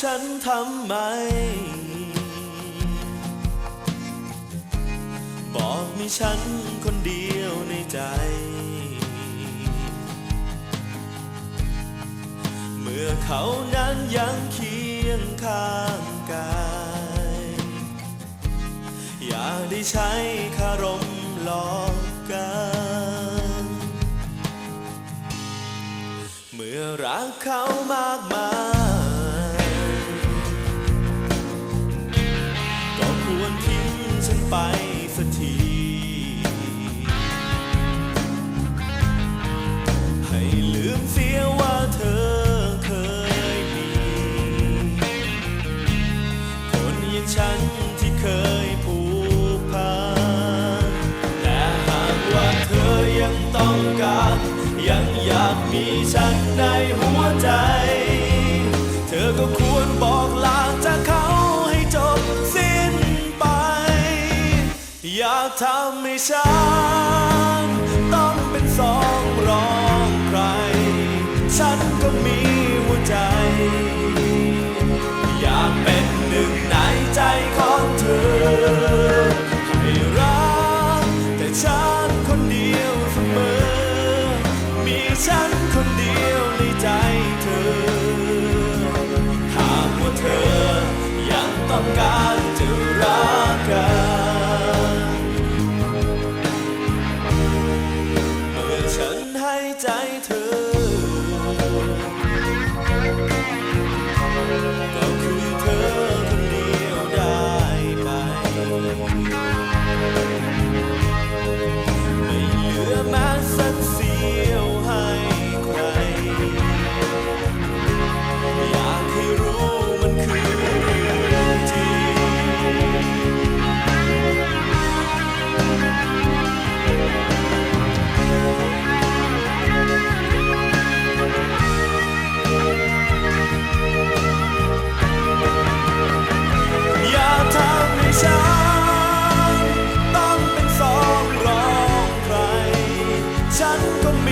ฉันทำไม บอกมีฉันคนเดียวในใจ เมื่อเขานั้นยังเคียงข้างกาย อย่าได้ใช้คารมหลอกกัน เมื่อรักเขามากมาย ไปสักที ให้ลืมเสียว่าเธอเคยมี คนอย่างฉันที่เคยผูกพันแต่หากว่าเธอยังต้องการ ยังอยากมีฉันในหัว ทำให้ฉันต้องเป็นสองรองใคร ฉันก็มีหัวใจ อยากเป็นหนึ่งในใจของเธอ ให้รักแต่ฉันคน ฉันก็มี